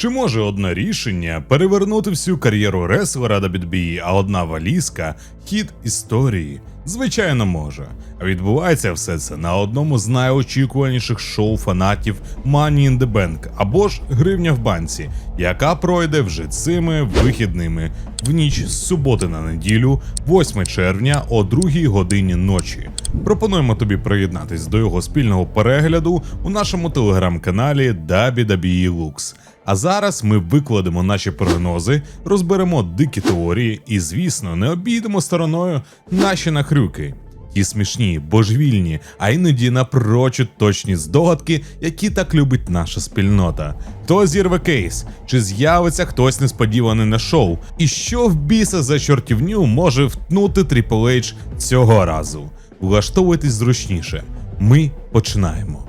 Чи може одне рішення перевернути всю кар'єру реслера Бідбії? а одна валізка хід історії? Звичайно, може. Відбувається все це на одному з найочікуваніших шоу фанатів Money in the Bank або ж Гривня в банці, яка пройде вже цими вихідними в ніч з суботи на неділю, 8 червня о 2 годині ночі. Пропонуємо тобі приєднатись до його спільного перегляду у нашому телеграм-каналі WWE Lux. А зараз ми викладемо наші прогнози, розберемо дикі теорії і, звісно, не обійдемо стороною наші нахрюки. Ті смішні, божевільні, а іноді напрочуд точні здогадки, які так любить наша спільнота. Хто зірве кейс? Чи з'явиться хтось несподіваний на шоу? І що в біса за чортівню може втнути Triple H цього разу? Влаштовуйтесь зручніше. Ми починаємо.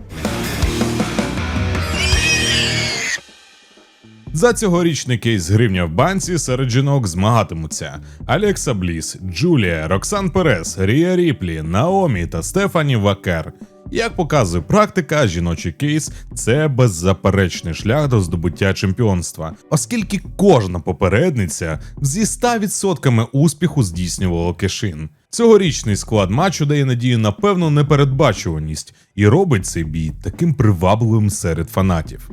За цьогорічний кейс гривня в банці серед жінок змагатимуться Алекса Бліс, Джулія, Роксан Перес, Рія Ріплі, Наомі та Стефані Вакер. Як показує практика, жіночий кейс це беззаперечний шлях до здобуття чемпіонства, оскільки кожна попередниця зі 100% успіху здійснювала кешин. Цьогорічний склад матчу дає надію на певну непередбачуваність і робить цей бій таким привабливим серед фанатів.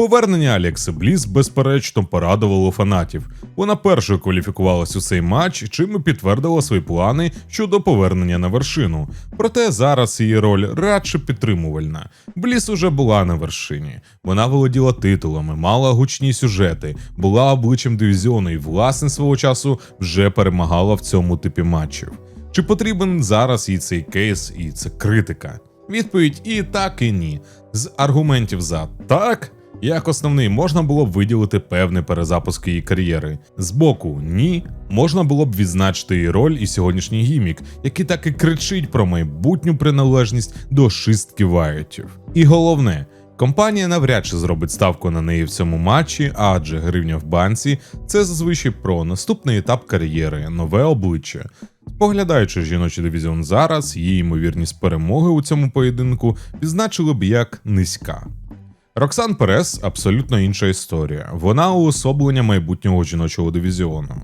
Повернення Алекси Бліс безперечно порадувало фанатів. Вона першою кваліфікувалась у цей матч, чим і підтвердила свої плани щодо повернення на вершину. Проте зараз її роль радше підтримувальна. Бліс уже була на вершині. Вона володіла титулами, мала гучні сюжети, була обличчям дивізіону і власне свого часу вже перемагала в цьому типі матчів. Чи потрібен зараз їй цей кейс і це критика? Відповідь і так, і ні. З аргументів за так. Як основний можна було б виділити певний перезапуск її кар'єри. Збоку ні, можна було б відзначити її роль і сьогоднішній гімік, який так і кричить про майбутню приналежність до шистки вайотів. І головне. Компанія навряд чи зробить ставку на неї в цьому матчі, адже гривня в банці це зазвичай про наступний етап кар'єри, нове обличчя. Споглядаючи жіночий дивізіон зараз, її ймовірність перемоги у цьому поєдинку відзначили б як низька. Роксан Перес абсолютно інша історія. Вона уособлення майбутнього жіночого дивізіону.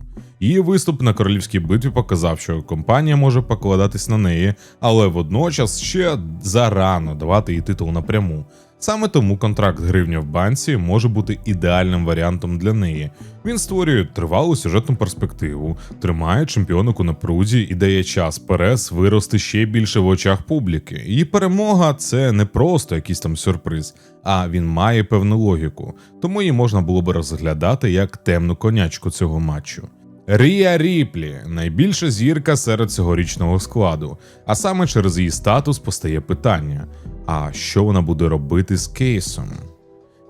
Її виступ на королівській битві показав, що компанія може покладатись на неї, але водночас ще зарано давати їй титул напряму. Саме тому контракт гривня в банці може бути ідеальним варіантом для неї. Він створює тривалу сюжетну перспективу, тримає чемпіонок у напрузі і дає час Перес вирости ще більше в очах публіки. Її перемога це не просто якийсь там сюрприз, а він має певну логіку, тому її можна було би розглядати як темну конячку цього матчу. Рія Ріплі найбільша зірка серед цьогорічного складу, а саме через її статус постає питання: а що вона буде робити з кейсом?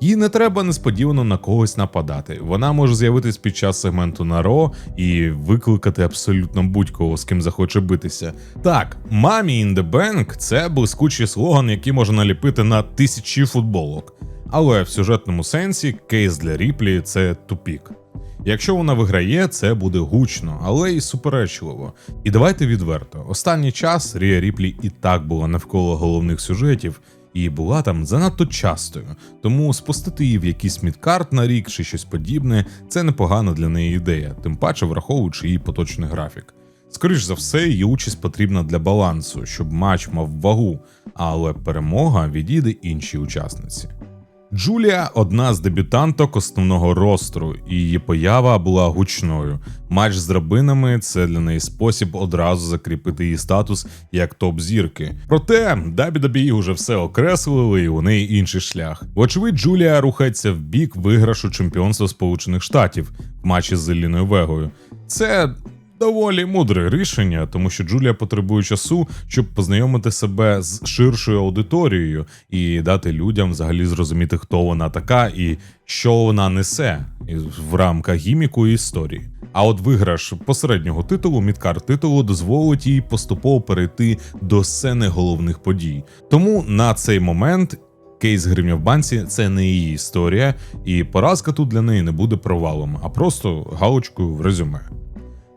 Їй не треба несподівано на когось нападати. Вона може з'явитись під час сегменту на Ро і викликати абсолютно будь-кого, з ким захоче битися. Так, мамі in the Bank – це блискучий слоган, який можна наліпити на тисячі футболок. Але в сюжетному сенсі кейс для Ріплі це тупік. Якщо вона виграє, це буде гучно, але і суперечливо. І давайте відверто: останній час Рія Ріплі і так була навколо головних сюжетів, і була там занадто частою. Тому спустити її в якийсь мідкарт на рік чи щось подібне це непогана для неї ідея, тим паче враховуючи її поточний графік. Скоріш за все, її участь потрібна для балансу, щоб матч мав вагу, але перемога відійде іншій учасниці. Джулія одна з дебютанток основного ростру, і її поява була гучною. Матч з драбинами це для неї спосіб одразу закріпити її статус як топ-зірки. Проте WWE уже все окреслили, і у неї інший шлях. Вочевидь, Джулія рухається в бік виграшу чемпіонства Сполучених Штатів в матчі з Зеліною Вегою. Це Доволі мудре рішення, тому що Джулія потребує часу, щоб познайомити себе з ширшою аудиторією і дати людям взагалі зрозуміти, хто вона така і що вона несе в рамках гіміку і історії. А от виграш посереднього титулу, мідкар титулу, дозволить їй поступово перейти до сцени головних подій. Тому на цей момент. Кейс гривня в банці це не її історія, і поразка тут для неї не буде провалом, а просто галочкою в резюме.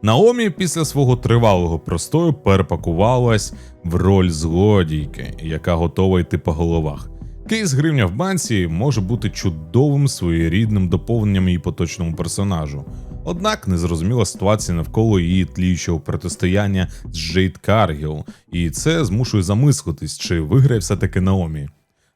Наомі після свого тривалого простою перепакувалась в роль злодійки, яка готова йти по головах. Кейс гривня в банці може бути чудовим своєрідним доповненням її поточному персонажу. Однак незрозуміла ситуація навколо її тліючого протистояння з Джейд Каргіл, і це змушує замислитись, чи виграє все-таки Наомі.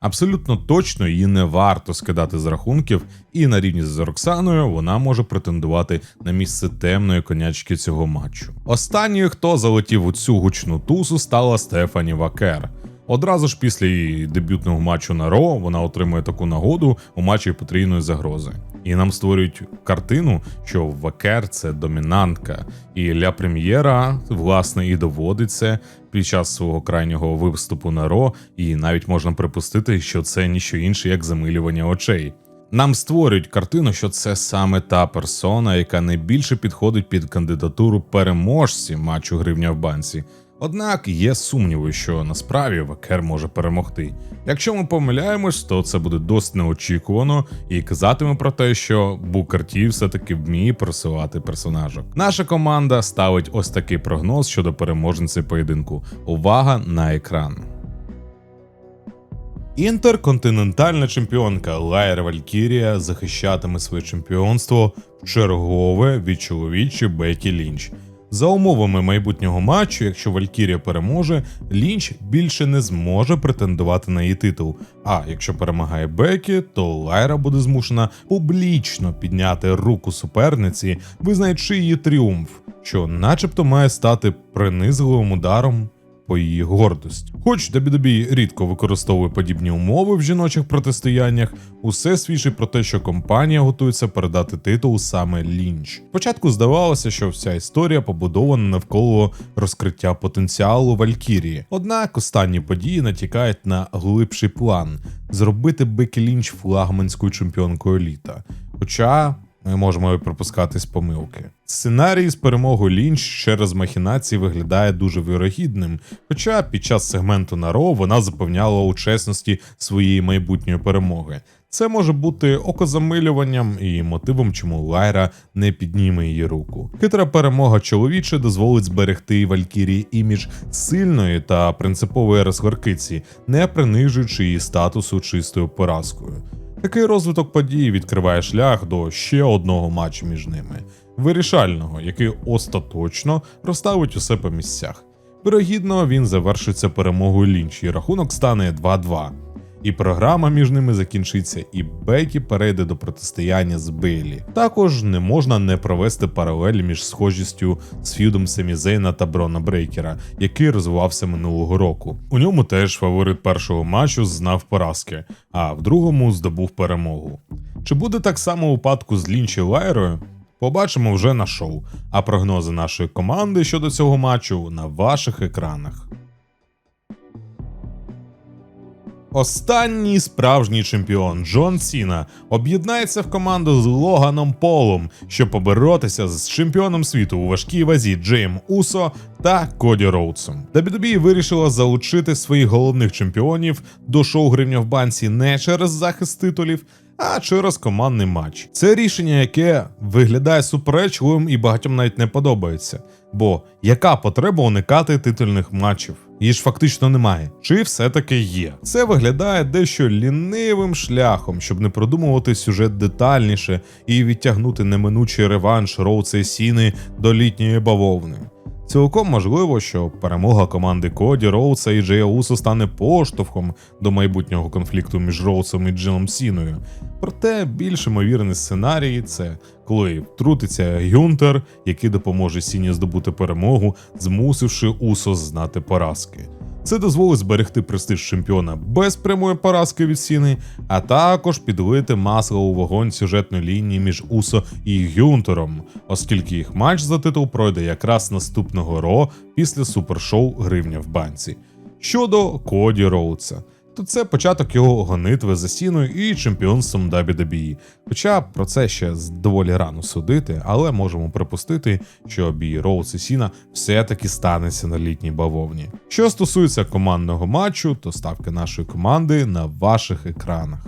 Абсолютно точно її не варто скидати з рахунків, і на рівні з Роксаною вона може претендувати на місце темної конячки цього матчу. Останньою, хто залетів у цю гучну тусу, стала Стефані Вакер. Одразу ж після її дебютного матчу на Ро вона отримує таку нагоду у матчі потрійної загрози. І нам створюють картину, що Вакер це домінантка, і ля прем'єра власне і доводить це під час свого крайнього виступу на Ро, і навіть можна припустити, що це ніщо інше, як замилювання очей. Нам створюють картину, що це саме та персона, яка найбільше підходить під кандидатуру переможці матчу гривня в банці. Однак є сумніви, що насправді Вакер може перемогти. Якщо ми помиляємось, то це буде досить неочікувано і казатиме про те, що Букер Ті все-таки вміє просувати персонажок. Наша команда ставить ось такий прогноз щодо переможниці поєдинку. Увага на екран. Інтерконтинентальна чемпіонка Лайра Валькірія захищатиме своє чемпіонство в чергове від чоловічі Бекі Лінч. За умовами майбутнього матчу, якщо Валькірія переможе, Лінч більше не зможе претендувати на її титул. А якщо перемагає Бекі, то Лайра буде змушена публічно підняти руку суперниці, визнаючи її тріумф, що, начебто, має стати принизливим ударом по її гордості. Хоч WWE рідко використовує подібні умови в жіночих протистояннях, усе свідчить про те, що компанія готується передати титул саме Лінч. Спочатку здавалося, що вся історія побудована навколо розкриття потенціалу Валькірії. Однак останні події натякають на глибший план зробити Бекі Лінч флагманською чемпіонкою літа. Хоча ми можемо припускатись помилки. Сценарій з перемогою Лінч через махінації виглядає дуже вірогідним, хоча під час сегменту на Ро вона запевняла у чесності своєї майбутньої перемоги. Це може бути окозамилюванням і мотивом, чому Лайра не підніме її руку. Хитра перемога чоловіче дозволить зберегти Валькірії імідж сильної та принципової розгоркиці, не принижуючи її статусу чистою поразкою. Такий розвиток подій відкриває шлях до ще одного матчу між ними, вирішального, який остаточно розставить усе по місцях. Вирогідно, він завершиться перемогою Лінч, і рахунок стане 2-2. І програма між ними закінчиться, і Бекі перейде до протистояння з Бейлі. Також не можна не провести паралелі між схожістю з ф'юдом Семізейна та Брона Брейкера, який розвивався минулого року. У ньому теж фаворит першого матчу знав поразки, а в другому здобув перемогу. Чи буде так само у випадку з Лінч і Лайрою? Побачимо вже на шоу. А прогнози нашої команди щодо цього матчу на ваших екранах. Останній справжній чемпіон Джон Сіна об'єднається в команду з Логаном Полом, щоб поборотися з чемпіоном світу у важкій вазі Джейм Усо та Коді Роудсом. WWE вирішила залучити своїх головних чемпіонів до шоу гривня в банці не через захист титулів. А через командний матч. Це рішення, яке виглядає суперечливим і багатьом навіть не подобається. Бо яка потреба уникати титульних матчів? Її ж фактично немає. Чи все-таки є? Це виглядає дещо лінивим шляхом, щоб не продумувати сюжет детальніше і відтягнути неминучий реванш Роуца і Сіни до літньої бавовни. Цілком можливо, що перемога команди Коді, Роуса і Джея Усо стане поштовхом до майбутнього конфлікту між Роусом і Джином Сіною. Проте більш ймовірний сценарій це коли втрутиться Гюнтер, який допоможе Сіні здобути перемогу, змусивши Усо знати поразки. Це дозволить зберегти престиж чемпіона без прямої поразки від Сіни, а також підлити масло у вогонь сюжетної лінії між Усо і Гюнтером, оскільки їх матч за титул пройде якраз наступного Ро після супершоу Гривня в банці. Щодо Коді Роудса, то це початок його гонитви за сіною і чемпіонством WWE. Хоча про це ще доволі рано судити, але можемо припустити, що бій Роуз і Сіна все-таки станеться на літній бавовні. Що стосується командного матчу, то ставки нашої команди на ваших екранах.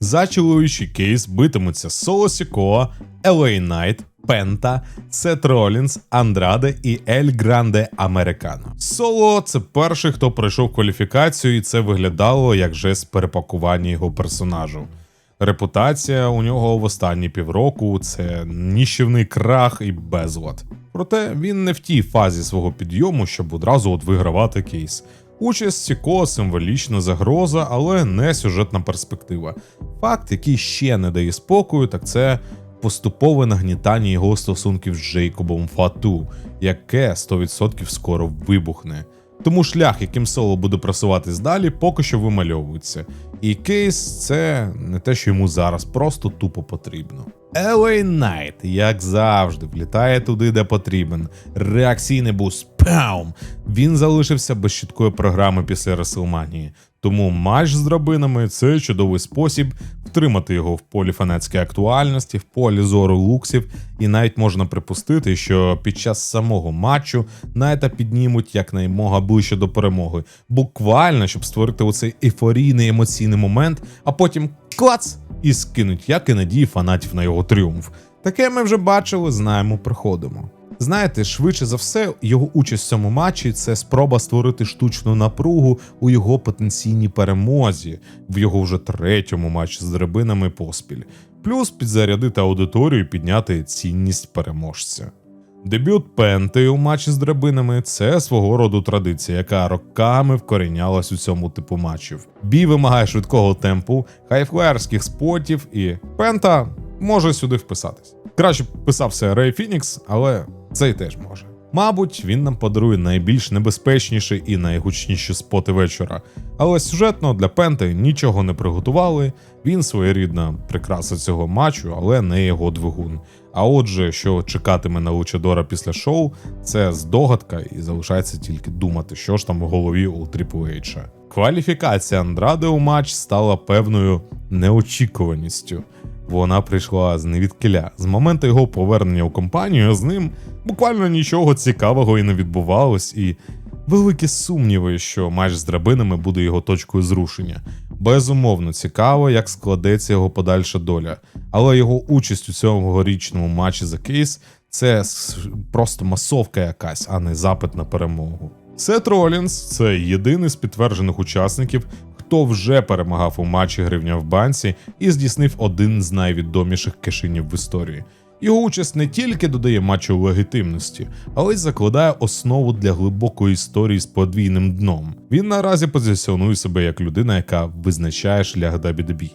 За чоловічий кейс битимуться Соло Сікоа, LA Knight, Пента, Сет Ролінс, Андраде і Ель Гранде Американо. Соло це перший, хто пройшов кваліфікацію, і це виглядало як жест перепакування його персонажу. Репутація у нього в останні півроку це ніщівний крах і безлад. Проте він не в тій фазі свого підйому, щоб одразу от вигравати кейс. Участь Сіко символічна загроза, але не сюжетна перспектива. Факт, який ще не дає спокою, так це поступове нагнітання його стосунків з Джейкобом Фату, яке 100% скоро вибухне. Тому шлях, яким соло буде просуватись далі, поки що вимальовується. І кейс це не те, що йому зараз просто тупо потрібно. LA Knight, як завжди, влітає туди, де потрібен. Реакційний буст паум. Він залишився без чіткої програми після Реселманії. Тому матч з драбинами це чудовий спосіб втримати його в полі фанатської актуальності, в полі зору луксів, і навіть можна припустити, що під час самого матчу Найта піднімуть якнаймога ближче до перемоги, буквально щоб створити оцей ейфорійний емоційний момент, а потім клац і скинуть, як і надії фанатів на його тріумф. Таке ми вже бачили, знаємо, приходимо. Знаєте, швидше за все, його участь в цьому матчі це спроба створити штучну напругу у його потенційній перемозі в його вже третьому матчі з драбинами поспіль, плюс підзарядити аудиторію і підняти цінність переможця. Дебют Пенти у матчі з драбинами це свого роду традиція, яка роками вкорінялась у цьому типу матчів. Бій вимагає швидкого темпу, хайфлеєрських спотів, і Пента може сюди вписатись. Краще б писався Рей Фінікс, але цей теж може. Мабуть, він нам подарує найбільш небезпечніші і найгучніші споти вечора. Але сюжетно для Пенти нічого не приготували. Він своєрідна прикраса цього матчу, але не його двигун. А отже, що чекатиме на Лучадора після шоу, це здогадка, і залишається тільки думати, що ж там в голові у Ейча. Кваліфікація Андраде у матч стала певною неочікуваністю. Вона прийшла з невідкиля. З моменту його повернення у компанію з ним буквально нічого цікавого і не відбувалось, і великі сумніви, що матч з драбинами буде його точкою зрушення. Безумовно, цікаво, як складеться його подальша доля. Але його участь у цьогорічному матчі за кейс це просто масовка якась, а не запит на перемогу. Сет Ролінс це єдиний з підтверджених учасників, хто вже перемагав у матчі гривня в банці і здійснив один з найвідоміших кешинів в історії. Його участь не тільки додає матчу легітимності, але й закладає основу для глибокої історії з подвійним дном. Він наразі позиціонує себе як людина, яка визначає шлях WWE.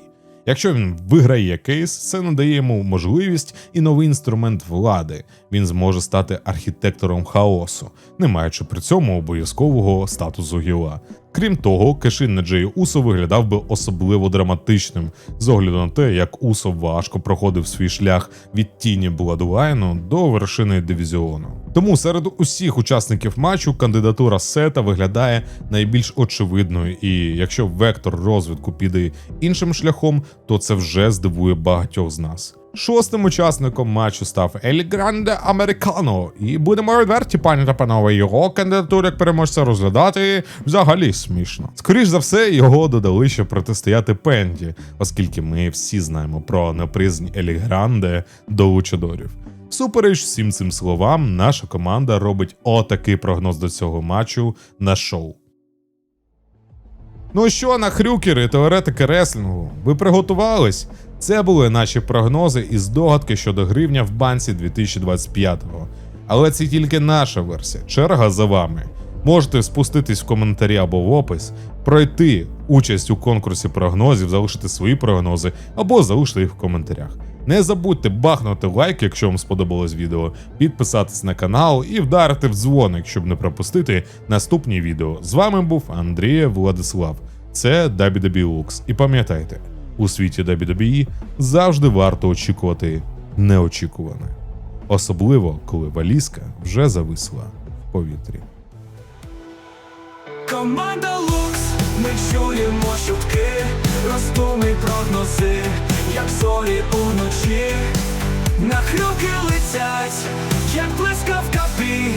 Якщо він виграє кейс, це надає йому можливість і новий інструмент влади. Він зможе стати архітектором хаосу, не маючи при цьому обов'язкового статусу гіла. Крім того, кешин на Джею Усо виглядав би особливо драматичним з огляду на те, як Усо важко проходив свій шлях від тіні Бладулайну до вершини дивізіону. Тому серед усіх учасників матчу кандидатура Сета виглядає найбільш очевидною, і якщо вектор розвитку піде іншим шляхом, то це вже здивує багатьох з нас. Шостим учасником матчу став Ель Гранде Американо, і будемо відверті, пані та панове, його кандидатуру як переможця розглядати взагалі смішно. Скоріш за все, його додали, щоб протистояти Пенді, оскільки ми всі знаємо про неприязнь Елі Гранде до лучадорів. Супереч всім цим словам, наша команда робить отакий прогноз до цього матчу на шоу. Ну що, нахрюкери, теоретики реслінгу, ви приготувались? Це були наші прогнози і здогадки щодо гривня в банці 2025-го. Але це тільки наша версія. Черга за вами. Можете спуститись в коментарі або в опис, пройти участь у конкурсі прогнозів, залишити свої прогнози або залишити їх в коментарях. Не забудьте бахнути лайк, якщо вам сподобалось відео, підписатись на канал і вдарити в дзвоник, щоб не пропустити наступні відео. З вами був Андрій Владислав. Це Lux. І пам'ятайте, у світі WWE завжди варто очікувати неочікуване. Особливо, коли валізка вже зависла в повітрі. Команда Лукс, ми чуємо чутки, роздуми прогнози, як зорі уночі, на хрюки летять, як блискавка бій,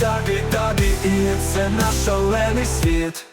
Дабі, дабі, і це наш шалений світ.